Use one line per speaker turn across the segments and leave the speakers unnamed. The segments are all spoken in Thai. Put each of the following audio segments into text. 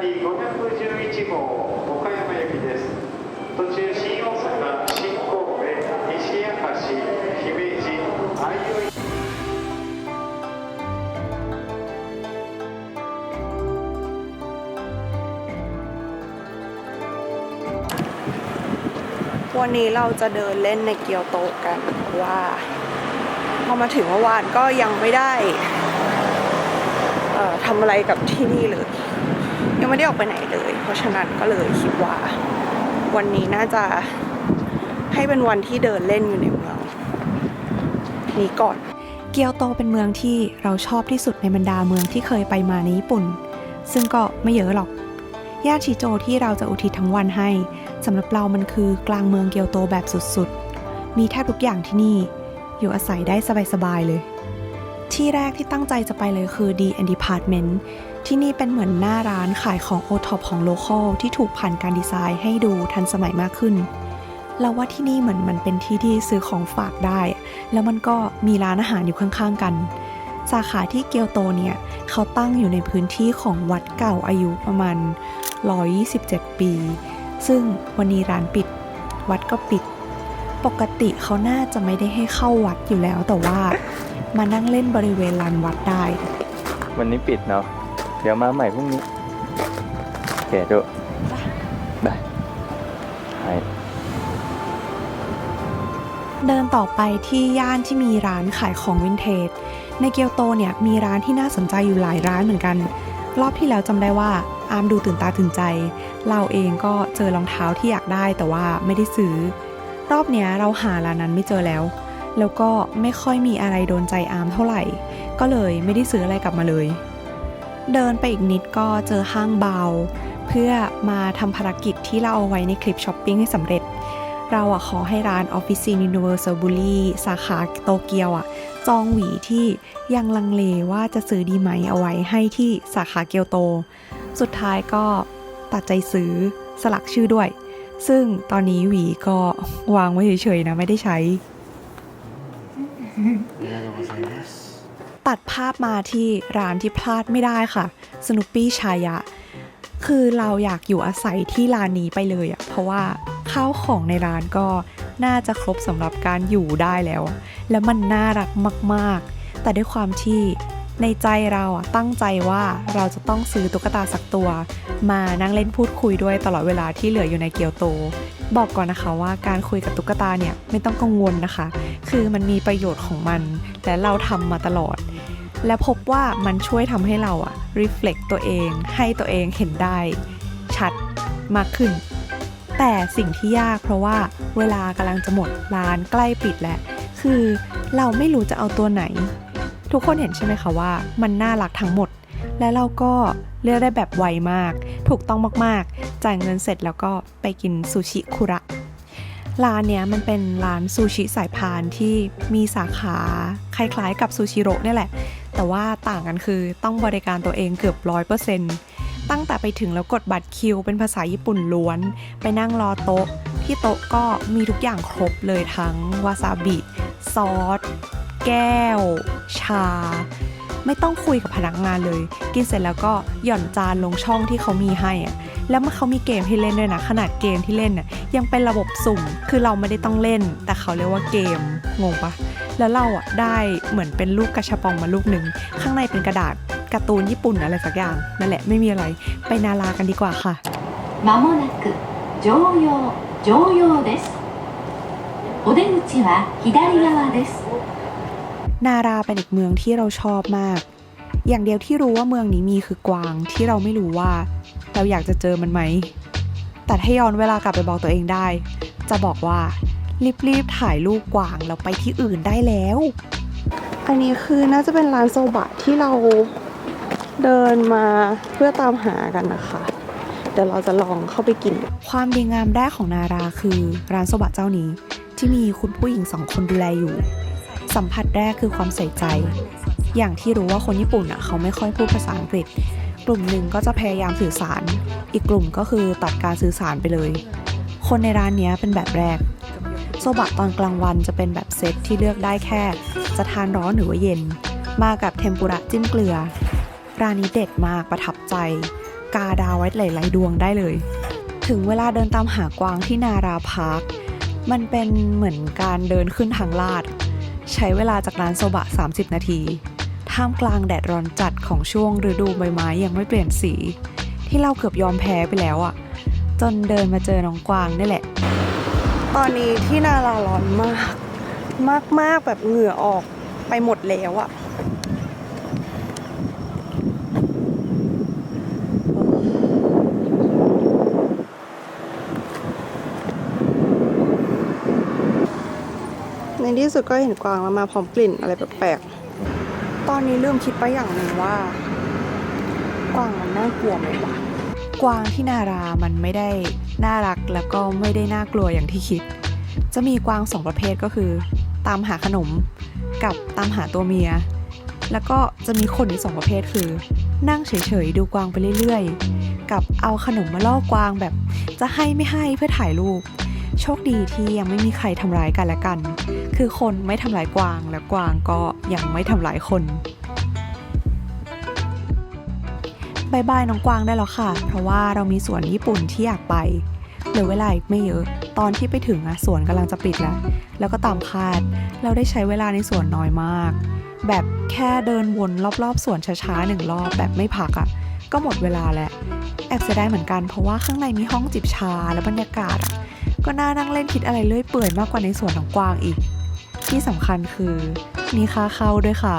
り511号岡山行きです途中新大阪新神戸西明石姫路相生
วันนี้เราจะเดินเล่นในเกียวโตกันเพราะว่าพอมาถึงเมื่อวานก็ยังไม่ได้ เอ่อทำอะไรกับที่นี่เลย ยังไม่ได้ออกไปไหนเลย เพราะฉะนั้นก็เลยคิดว่า วันนี้น่าจะให้เป็นวันที่เดินเล่นอยู่ในเมืองนี้ก่อน
เกียวโตเป็นเมืองที่เราชอบที่สุดในบรรดาเมืองที่เคยไปมาในญี่ปุ่น ซึ่งก็ไม่เยอะหรอกย่านชิโจที่เราจะอุทิศทั้งวันให้สำหรับเรามันคือกลางเมืองเกียวโตแบบสุดๆ มีแทบทุกอย่างที่นี่ อยู่อาศัยได้สบายๆเลย ที่แรกที่ตั้งใจจะไปเลยคือ D and Department ที่นี่เป็นเหมือนหน้าร้านขายของโอท็อปของโลคอลที่ถูกผ่านการดีไซน์ให้ดูทันสมัยมากขึ้น เราว่าที่นี่เหมือนมันเป็นที่ที่ซื้อของฝากได้ แล้วมันก็มีร้านอาหารอยู่ข้างๆกัน สาขาที่เกียวโตเนี่ย เขาตั้งอยู่ในพื้นที่ของวัดเก่าอายุประมาณ 127 ปี ซึ่งวันนี้ร้านปิด วัดก็ปิด ปกติเขาน่าจะไม่ได้ให้เข้าวัดอยู่แล้วแต่ว่า มานั่งเล่นบริเวณลานวัดได้
วันนี้ปิดเนาะ เดี๋ยวมาใหม่พรุ่งนี้โอเคดูได้ไป
เดินต่อไปที่ย่านที่มีร้านขายของวินเทจ ในเกียวโตเนี่ยมีร้านที่น่าสนใจอยู่หลายร้านเหมือนกัน รอบที่แล้วจำได้ว่าอามดูตื่นตาตื่นใจ เราเองก็เจอรองเท้าที่อยากได้แต่ว่าไม่ได้ซื้อ รอบเนี้ยเราหาร้านนั้นไม่เจอแล้ว แล้วก็ไม่ค่อยมีอะไรโดนใจอามเท่าไหร่ ก็เลยไม่ได้ซื้ออะไรกลับมาเลย เดินไปอีกนิดก็เจอห้างเบา เพื่อมาทำภารกิจที่เราเอาไว้ในคลิปช้อปปิ้งให้สำเร็จ เราอะขอให้ร้าน Office Universal b u l y สาขาโตเกียวอะจองหวีที่ยังลังเลว่าจะซื้อดีไหมเอาไว้ให้ที่สาขาเกียวโต สุดท้ายก็ตัดใจซื้อสลักชื่อด้วย ซึ่งตอนนี้หวีก็วางไว้เฉยๆนะไม่ได้ใช้ ตัดภาพมาที่ร้านที่พลาดไม่ได้ค่ะสนุปปี้ชายะ คือเราอยากอยู่อาศัยที่ร้านนี้ไปเลยอะเพราะว่าข้าวของในร้านก็น่าจะครบสำหรับการอยู่ได้แล้ว แล้วมันน่ารักมากๆ แต่ด้วยความที่ในใจเราอะตั้งใจว่าเราจะต้องซื้อตุ๊กตาสักตัว มานั่งเล่นพูดคุยด้วยตลอดเวลาที่เหลืออยู่ในเกียวโต บอกก่อนนะคะว่าการคุยกับตุ๊กตาเนี่ยไม่ต้องกังวลนะคะ คือมันมีประโยชน์ของมัน และเราทำมาตลอด และพบว่ามันช่วยทำให้เราอะ reflect ตัวเอง ให้ตัวเองเห็นได้ ชัดมากขึ้น แต่สิ่งที่ยากเพราะว่าเวลากำลังจะหมดร้านใกล้ปิดแล้วคือเราไม่รู้จะเอาตัวไหน ทุกคนเห็นใช่ไหมคะว่า มันน่ารักทั้งหมด และเราก็เลือกได้แบบไวมาก ถูกต้องมากๆ จ่ายเงินเสร็จแล้วก็ไปกินซูชิคุระร้านเนี้ยมันเป็นร้านซูชิสายพานที่มีสาขาคล้ายๆ กับซูชิโร่เนี่ยแหละ แต่ว่าต่างกันคือต้องบริการตัวเองเกือบร้อยเปอร์เซ็นต์ตั้งแต่ไปถึงแล้วกดบัตรคิว เป็นภาษาญี่ปุ่นล้วน ไปนั่งรอโต๊ะ ที่โต๊ะก็มีทุกอย่างครบเลยทั้งวาซาบิ ซอส แก้ว ชา ไม่ต้องคุยกับพนักงานเลย กินเสร็จแล้วก็หย่อนจานลงช่องที่เขามีให้อะแล้วมันเขามีเกมให้เล่นด้วยนะ ขนาดเกมที่เล่นน่ะยังเป็นระบบสุ่ม คือเราไม่ได้ต้องเล่น แต่เขาเรียกว่าเกม งงปะ แล้วเราอ่ะได้เหมือนเป็นลูกกระชับปองมาลูกหนึ่ง ข้างในเป็นกระดาษการ์ตูนญี่ปุ่นอะไรสักอย่าง นั่นแหละไม่มีอะไร ไปนารากันดีกว่าค่ะ
まもなく常用常用ですお出口は左側です
นาราเป็นอีกเมืองที่เราชอบมาก อย่างเดียวที่รู้ว่าเมืองนี้มีคือกวางที่เราไม่รู้ว่า เราอยากจะเจอมันไหม แต่ถ้าย้อนเวลากลับไปบอกตัวเองได้ จะบอกว่ารีบๆถ่ายรูปกวางแล้วไปที่อื่นได้แล้ว
อันนี้คือน่าจะเป็นร้านโซบะที่เราเดินมาเพื่อตามหากันนะคะ เดี๋ยวเราจะลองเข้าไปกิน
ความดีงามแรกของนาราคือร้านโซบะเจ้านี้ ที่มีคุณผู้หญิงสองคนดูแลอยู่ สัมผัสแรกคือความใส่ใจ อย่างที่รู้ว่าคนญี่ปุ่นอะเขาไม่ค่อยพูดภาษาอังกฤษ กลุ่มหนึ่งก็จะพยายามสื่อสาร อีกกลุ่มก็คือตัดการสื่อสารไปเลย คนในร้านนี้เป็นแบบแรก โซบะตอนกลางวันจะเป็นแบบเซตที่เลือกได้แค่ จะทานร้อนหรือว่าเย็น มากับเทมปุระจิ้มเกลือ ร้านนี้เด็ดมากประทับใจ กาดาวไว้หลายๆดวงได้เลย ถึงเวลาเดินตามหากวางที่นาราพาร์ค มันเป็นเหมือนการเดินขึ้นทางลาด ใช้เวลาจากร้านโซบะ 30 นาที ท่ามกลางแดดร้อนจัดของช่วงฤดูใบไม้ยังไม่เปลี่ยนสี ที่เราเกือบยอมแพ้ไปแล้วอะ่ะ จนเดินมาเจอน้องกวางนี่แหละ
ตอนนี้ที่นาราร้อนมาก มากมากๆแบบเหงื่อออกไปหมดแล้วอะ ในที่สุดก็เห็นกวางแล้วมาพร้อมกลิ่นอะไรแปลกๆ ตอนนี้ลืมคิดไปอย่างหนึ่งว่า กวางมันน่ากลัวไหมวะ
กวางที่นารามันไม่ได้น่ารักแล้วก็ไม่ได้น่ากลัวอย่างที่คิด จะมีกวางสองประเภทก็คือ ตามหาขนมกับตามหาตัวเมีย แล้วก็จะมีคนอีกสองประเภทคือ นั่งเฉยๆดูกวางไปเรื่อยๆ กับเอาขนมมาล่อกวางแบบ จะให้ไม่ให้เพื่อถ่ายรูป โชคดีที่ยังไม่มีใครทำร้ายกันและกัน คือคนไม่ทำร้ายกวางและกวางก็ยังไม่ทำร้ายคนบายบายน้องกวางได้แล้วค่ะ เพราะว่าเรามีสวนญี่ปุ่นที่อยากไปเหลือเวลาอีกไม่เยอะ ตอนที่ไปถึงอะสวนกำลังจะปิดแล้ว แล้วก็ตามคาด เราได้ใช้เวลาในสวนน้อยมาก แบบแค่เดินวนรอบๆสวนช้าๆหนึ่งรอบแบบไม่พักอะก็หมดเวลาแล้วแอบเสียดายเหมือนกันเพราะว่าข้างในมีห้องจิบชาและบรรยากาศอะก็น่านั่งเล่นคิดอะไรเลื่อยเปื่อยมากกว่าในสวนของกวางอีก ที่สำคัญคือมีค่าเข้าด้วยค่ะ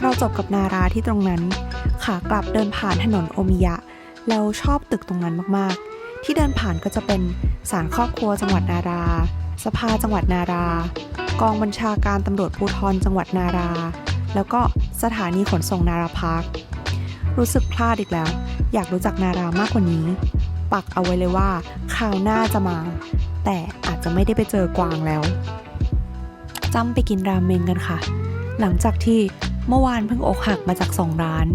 เราจบกับนาราที่ตรงนั้น ขากลับเดินผ่านถนนโอมิยะ เราชอบตึกตรงนั้นมากๆ ที่เดินผ่านก็จะเป็นศาลครอบครัวจังหวัดนารา สภาจังหวัดนารา กองบัญชาการตำรวจภูธรจังหวัดนารา แล้วก็สถานีขนส่งนาราพาร์ครู้สึกพลาดอีกแล้ว อยากรู้จักนารามากกว่านี้ ปักเอาไว้เลยว่าคราวหน้าจะมา แต่อาจจะไม่ได้ไปเจอกวางแล้ว จำไปกินรามเมงกันค่ะ หลังจากที่เมื่อวานเพิ่งอกหักมาจากสองร้าน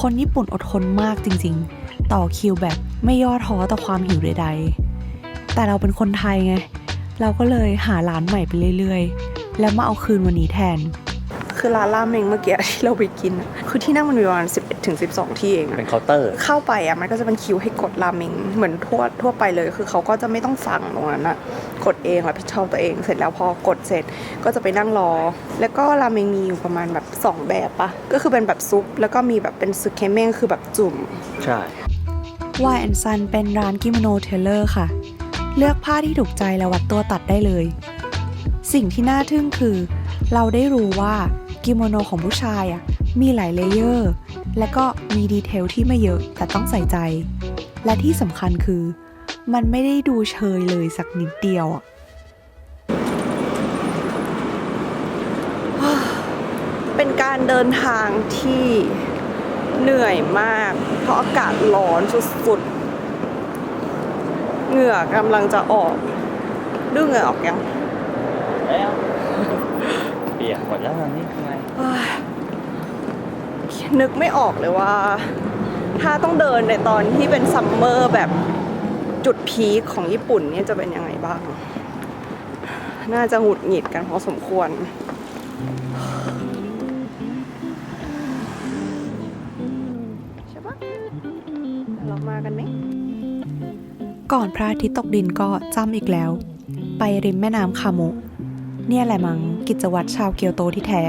คนญี่ปุ่นอดทนมากจริงๆ ต่อคิวแบบไม่ย่อท้อต่อความหิวใดๆ แต่เราเป็นคนไทยไง เราก็เลยหาร้านใหม่ไปเรื่อยๆ แล้วมาเอาคืนวันนี้แทน
คือร้านราเมงเมื่อกี้ที่เราไปกินอะคือที่นั่งมันมีประมาณ11ถึง12 ที่เองอะ
เป็นเคาน์เตอร์
เข้าไปอะมันก็จะเป็นคิวให้กดราเมงเหมือนทั่วทั่วไปเลย คือเขาก็จะไม่ต้องสั่งตรงนั้นอะกดเองรับผิดชอบตัวเองเสร็จแล้วพอกดเสร็จก็จะไปนั่งรอ แล้วก็ราเมงมีอยู่ประมาณแบบ 2 แบบปะก็คือเป็นแบบซุป แล้วก็มีแบบเป็นซึเคเมงคือแบบจุ่ม
ใช่
Y and Sun เป็นร้านกิโมโนเทเลอร์ค่ะ เลือกผ้าที่ถูกใจแล้ววัดตัวตัดได้เลย สิ่งที่น่าทึ่งคือ เราได้รู้ว่า กิโมโนของผู้ชายอะมีหลายเลเยอร์ และก็มีดีเทลที่ไม่เยอะแต่ต้องใส่ใจ และที่สำคัญคือ มันไม่ได้ดูเชยเลยสักนิดเดียวอะ
เป็นการเดินทางที่เหนื่อยมาก เพราะอากาศร้อนสุดๆ เหงื่อกำลังจะออกดูเหงื่อออกยัง
เปียกหมดแล้วตอน นึ
กไม่ออกเลยว่า ถ้าต้องเดินในตอนที่เป็นซัมเมอร์แบบจุดพีคของญี่ปุ่นเนี่ยจะเป็นยังไงบ้าง น่าจะหงุดหงิดกันพอสมควรใช่ปะเรามากันไหม
ก่อนพระอาทิตย์ตกดินก็จำอีกแล้ว ไปริมแม่น้ำคาโมะเนี่ยแหละมั้งกิจวัตรชาวเกียวโตที่แท้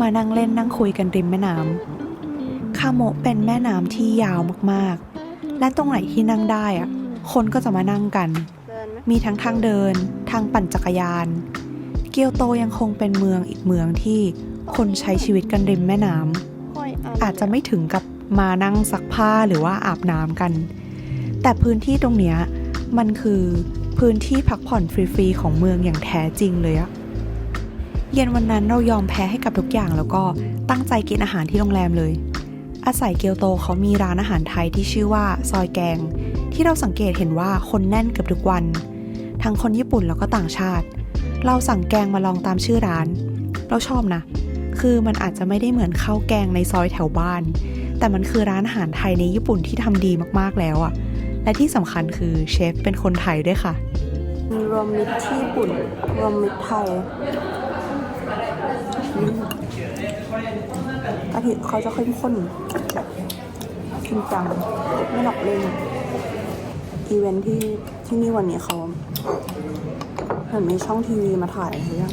มานั่งเล่นนั่งคุยกันริมแม่น้ำคาโมะเป็นแม่น้ำที่ยาวมากๆ และตรงไหนที่นั่งได้อะคนก็จะมานั่งกัน
มี
ทั้งทางเดิน ทางปั่นจักรยาน เกียวโตยังคงเป็นเมืองอีกเมืองที่คนใช้ชีวิตกันริมแม่น้ำ
อยน
อาจจะไม่ถึงกับมานั่งซักผ้าหรือว่าอาบน้ำกัน แต่พื้นที่ตรงเนี้ยมันคือพื้นที่พักผ่อนฟรีๆของเมืองอย่างแท้จริงเลยอะ เย็นวันนั้นเรายอมแพ้ให้กับทุกอย่างแล้วก็ตั้งใจกินอาหารที่โรงแรมเลย อาศัยเกียวโตเขามีร้านอาหารไทยที่ชื่อว่าซอยแกง ที่เราสังเกตเห็นว่าคนแน่นเกือบทุกวัน ทั้งคนญี่ปุ่นแล้วก็ต่างชาติ เราสั่งแกงมาลองตามชื่อร้าน เราชอบนะ คือมันอาจจะไม่ได้เหมือนข้าวแกงในซอยแถวบ้าน แต่มันคือร้านอาหารไทยในญี่ปุ่นที่ทำดีมากๆแล้วอะและที่สำคัญคือเชฟเป็นคนไทยด้วยค่ะ
มีรวมมิตรที่ญี่ปุ่นรวมมิตรไทยอืมกะทิเขาจะเข้มข้นจริงจังไม่หลอกเล่นอีเวนท์ที่ที่นี่วันนี้เขาเหมือนมีช่องทีวีมาถ่ายหรือยัง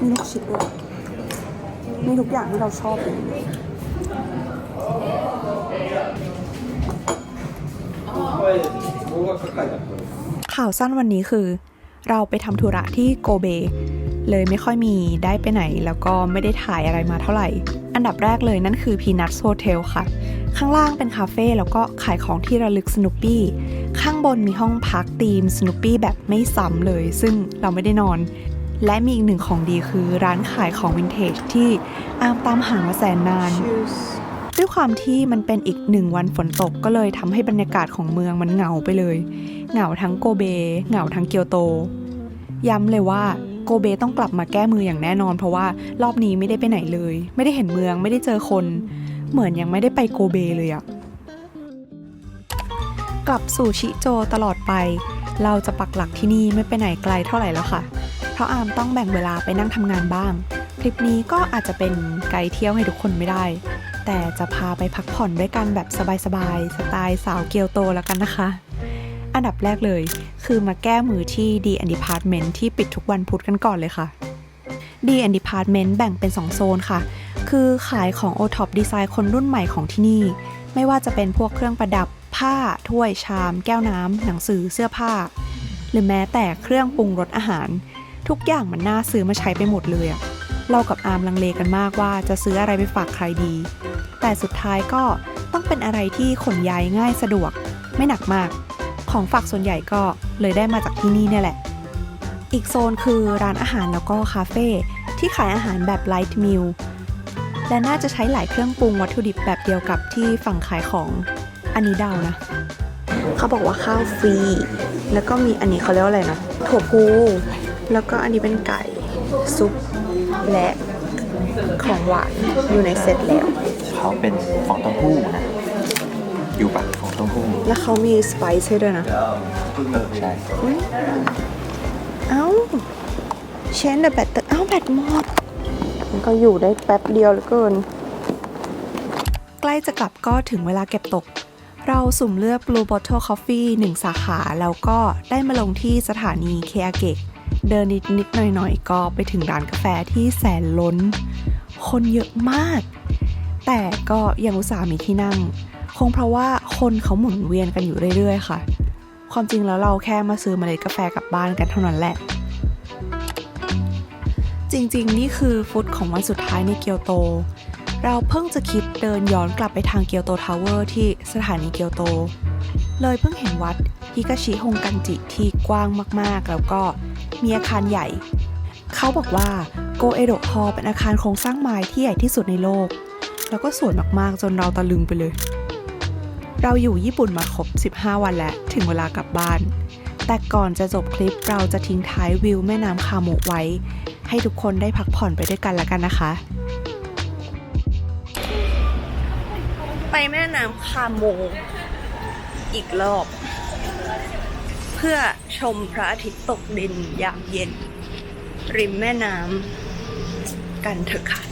มีลูกชิดด้วยมีทุกอย่างที่เราชอบเลย
ข่าวสั้นวันนี้คือ เราไปทำธุระที่โกเบ เลยไม่ค่อยมีได้ไปไหน แล้วก็ไม่ได้ถ่ายอะไรมาเท่าไหร่ อันดับแรกเลยนั่นคือ Peanuts Hotel ค่ะ ข้างล่างเป็นคาเฟ่แล้วก็ขายของที่ระลึกสนุปปี้ ข้างบนมีห้องพักธีมสนุปปี้แบบไม่ซ้ำเลย ซึ่งเราไม่ได้นอน และมีอีกหนึ่งของดีคือร้านขายของวินเทจที่อามตามหามาแสนนานด้วยความที่มันเป็นอีกหนึ่งวันฝนตกก็เลยทำให้บรรยากาศของเมืองมันเหงาไปเลย เหงาทั้งโกเบ เหงาทั้งเกียวโต ย้ำเลยว่า โกเบต้องกลับมาแก้มืออย่างแน่นอน เพราะว่ารอบนี้ไม่ได้ไปไหนเลย ไม่ได้เห็นเมืองไม่ได้เจอคน เหมือนยังไม่ได้ไปโกเบเลยอะกลับสู่ชิโจตลอดไป เราจะปักหลักที่นี่ไม่ไปไหนไกลเท่าไหร่แล้วค่ะ เพราะอามต้องแบ่งเวลาไปนั่งทำงานบ้าง คลิปนี้ก็อาจจะเป็นไกด์เที่ยวให้ทุกคนไม่ได้ แต่จะพาไปพักผ่อนด้วยกันแบบสบายๆสไตล์สาวเกียวโตแล้วกันนะคะ อันดับแรกเลย คือมาแก้มือที่ D and Department ที่ปิดทุกวันพุธกันก่อนเลยค่ะ D and Department แบ่งเป็น 2 โซนค่ะ คือขายของ o t o p ดีไซน์คนรุ่นใหม่ของที่นี่ ไม่ว่าจะเป็นพวกเครื่องประดับ ผ้า ถ้วย ชาม แก้วน้ำ หนังสือ เสื้อผ้า หรือแม้แต่เครื่องปรุงรสอาหาร ทุกอย่างมันน่าซื้อมาใช้ไปหมดเลยอะเรากับอาร์มลังเลกันมากว่าจะซื้ออะไรไปฝากใครดี แต่สุดท้ายก็ต้องเป็นอะไรที่ขนย้ายง่ายสะดวก ไม่หนักมาก ของฝากส่วนใหญ่ก็เลยได้มาจากที่นี่เนี่ยแหละ อีกโซนคือร้านอาหารแล้วก็คาเฟ่ที่ขายอาหารแบบไลท์มิลและน่าจะใช้หลายเครื่องปรุงวัตถุดิบแบบเดียวกับที่ฝั่งขายของอันนี้เดานะ
เขาบอกว่าข้าวฟรี แล้วก็มีอันนี้เขาเรียกว่าอะไรนะถั่วพูแล้วก็อันนี้เป็นไก่ซุปและของหวานอยู่ในเซตแล้ว
เขาเป็นฟองเต้าหู้นะ อยู่ปะฟองเต้าหู้
แล้วเขามีสไปซ์ให้ด้วยนะ
เออใช่
อุ๊ยเอ้าเชนเดอะแบตเอ้าแบตหมดมันก็อยู่ได้แป๊บเดียวเหลือเกิน
ใกล้จะกลับก็ถึงเวลาเก็บตก เราสุ่มเลือก Blue Bottle Coffee 1 สาขา แล้วก็ได้มาลงที่สถานีเคอาเกะเดินนิดนิดๆหน่อยหน่อยๆก็ไปถึงร้านกาแฟที่แสนล้น คนเยอะมาก แต่ก็ยังอุตส่าห์มีที่นั่งค งเพราะว่าคนเขาหมุนเวียนกันอยู่เรื่อยๆ ค่ะ ความจริงแล้วเราแค่มาซื้อมเมล็ดกาแฟกลับบ้านกันเท่านั้นแหละ จริงๆ นี่คือฟุตของวันสุดท้ายในเกียวโต เราเพิ่งจะคิดเดินย้อนกลับไปทางเกียวโตทาวเวอร์ที่สถานีเกียวโต เลยเพิ่งเห็นวัดฮิกาชิฮงกันจิที่กว้างมากๆ แล้วก็มีอาคารใหญ่ เขาบอกว่าโกเอโดฮอเป็นอาคารโครงสร้างไม้ที่ใหญ่ที่สุดในโลก แล้วก็สวยมากๆ จนเราตะลึงไปเลย เราอยู่ญี่ปุ่นมาครบ 15 วันแล้วถึงเวลากลับบ้าน แต่ก่อนจะจบคลิปเราจะทิ้งท้ายวิวแม่น้ำคาโมะไว้ ให้ทุกคนได้พักผ่อนไปด้วยกันแล้วกันนะคะ
ไปแม่น้ำคาโมอีกรอบ เพื่อชมพระอาทิตย์ตกดินยามเย็น ริมแม่น้ำกันเถอะค่ะ